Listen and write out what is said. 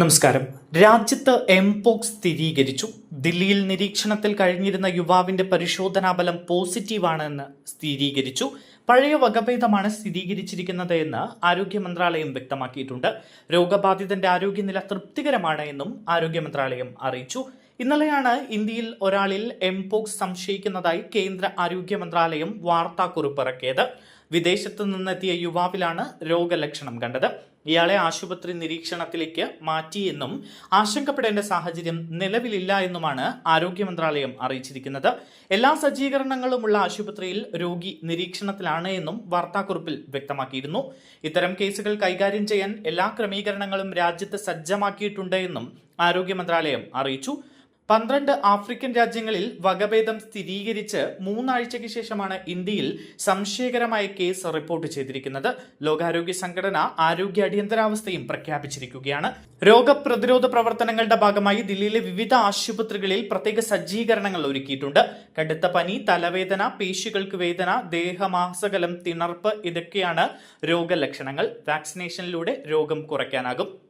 നമസ്കാരം. രാജ്യത്ത് എംപോക്സ് സ്ഥിരീകരിച്ചു. ദില്ലിയിൽ നിരീക്ഷണത്തിൽ കഴിഞ്ഞിരുന്ന യുവാവിന്റെ പരിശോധനാ ബലം പോസിറ്റീവാണ് എന്ന് സ്ഥിരീകരിച്ചു. പഴയ വകഭേദമാണ് സ്ഥിരീകരിച്ചിരിക്കുന്നത് എന്ന് ആരോഗ്യ മന്ത്രാലയം വ്യക്തമാക്കിയിട്ടുണ്ട്. രോഗബാധിതന്റെ ആരോഗ്യനില തൃപ്തികരമാണ് എന്നും ആരോഗ്യ മന്ത്രാലയം അറിയിച്ചു. ഇന്നലെയാണ് ഇന്ത്യയിൽ ഒരാളിൽ എംപോക്സ് സംശയിക്കുന്നതായി കേന്ദ്ര ആരോഗ്യ മന്ത്രാലയം വാർത്താക്കുറിപ്പ് ഇറക്കിയത്. വിദേശത്ത് നിന്നെത്തിയ യുവാവിലാണ് രോഗലക്ഷണം കണ്ടത്. ഇയാളെ ആശുപത്രി നിരീക്ഷണത്തിലേക്ക് മാറ്റിയെന്നും ആശങ്കപ്പെടേണ്ട സാഹചര്യം നിലവിലില്ല എന്നുമാണ് ആരോഗ്യ മന്ത്രാലയം അറിയിച്ചിരിക്കുന്നത്. എല്ലാ സജ്ജീകരണങ്ങളുമുള്ള ആശുപത്രിയിൽ രോഗി നിരീക്ഷണത്തിലാണ് എന്നും വാർത്താക്കുറിപ്പിൽ വ്യക്തമാക്കിയിരുന്നു. ഇത്തരം കേസുകൾ കൈകാര്യം ചെയ്യാൻ എല്ലാ ക്രമീകരണങ്ങളും രാജ്യത്ത് സജ്ജമാക്കിയിട്ടുണ്ട് എന്നും ആരോഗ്യ മന്ത്രാലയം അറിയിച്ചു. പന്ത്രണ്ട് ആഫ്രിക്കൻ രാജ്യങ്ങളിൽ വകഭേദം സ്ഥിരീകരിച്ച് മൂന്നാഴ്ചയ്ക്ക് ശേഷമാണ് ഇന്ത്യയിൽ സംശയകരമായ കേസ് റിപ്പോർട്ട് ചെയ്തിരിക്കുന്നത്. ലോകാരോഗ്യ സംഘടന ആരോഗ്യ അടിയന്തരാവസ്ഥയും പ്രഖ്യാപിച്ചിരിക്കുകയാണ്. രോഗപ്രതിരോധ പ്രവർത്തനങ്ങളുടെ ഭാഗമായി ദില്ലിയിലെ വിവിധ ആശുപത്രികളിൽ പ്രത്യേക സജ്ജീകരണങ്ങൾ ഒരുക്കിയിട്ടുണ്ട്. കടുത്ത പനി തലവേദന പേശികൾക്ക് വേദന ദേഹമാസകലം തിണർപ്പ് ഇതൊക്കെയാണ് രോഗലക്ഷണങ്ങൾ. വാക്സിനേഷനിലൂടെ രോഗം കുറയ്ക്കാനാകും.